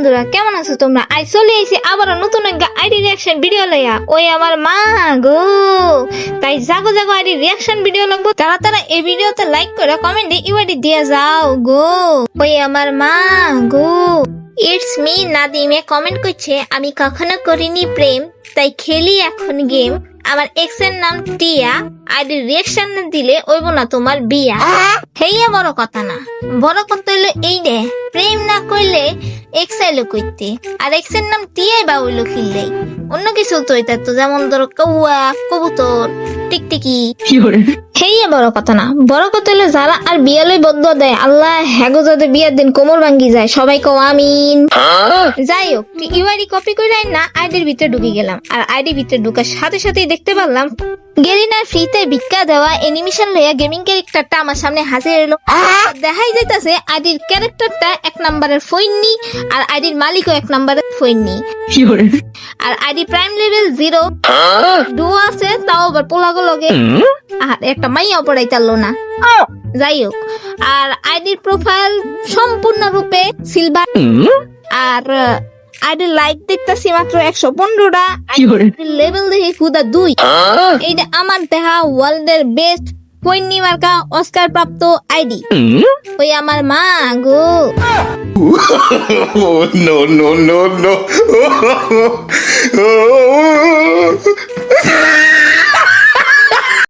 বন্ধুরা, কেমন আছো তোমরা? আই চলে এসে আবার নতুন একটা আইডি রিয়াকশন ভিডিও লইয়া। ওই আমার মা গো। তাই জাগো জাগো আইডি রিয়াকশন ভিডিও লাগবো। তারা তারা এই ভিডিওতে লাইক করে কমেন্টে ইউআইডি দিয়ে যাও গো। ওই আমার মা গো। ইটস মি নাদিমে কমেন্ট করছে, আমি কখনো করিনি প্রেম, তাই খেলি এখন গেম আমার এক্সের নাম টিয়া আইডি রিয়াকশন দিলে ওইব না তোমার বিয়া। হেইয়া বড় কথা না। বড় কথা হইল এই রে, প্রেম না করলে এক্স আইলো কইতে, আর এক্সের নাম টিয়াই বা হইল কিনলে। অন্য কিছু তো এটা তো যেমন ধরো কৌয়া, কবুতর, টিকটিকি। হেইয়া বড় কথা না। বড় কথা হলো যারা আর বিয়ালে বদ্ধ দেয় আল্লাহ হ্যাগো যাতে বিয়ার দিন কোমর ভাঙ্গি যায়। সবাই কও আমিন। যাই হোক ইউআইডি কপি করে না আইডির ভিতরে ঢুকে গেলাম। আর আইডি ভিতরে ঢুকার সাথে সাথেই দেখতে পারলাম গেরিনার ফ্রিতে ভিক্ষা দেওয়া অ্যানিমেশন লইয়া গেমিং ক্যারেক্টারটা আমার সামনে হাজির এলো দেখাই যাইতাছে আইডির ক্যারেক্টারটা এক নম্বরের ফইননি আর আইডির মালিকও এক নম্বরের ফইননি আর আইডি প্রাইম লেভেল জিরো ডু আছে তাও আবার পোলাগো লগে। আর একটা মাইয়াও পড়াইতারলো না। যাই হোক আর আইডির প্রোফাইল সম্পূর্ণরূপে সিলভার আর আইডি লাইক দেখতেছি মাত্র একশো পনেরোটা। লেভেল দেখি খুদা দুই। এইটা আমার দেখা ওয়ার্ল্ডের বেস্ট পৈনি মার্কা অস্কার প্রাপ্ত আইডি ওই আমার মা গো। no, no, no, no.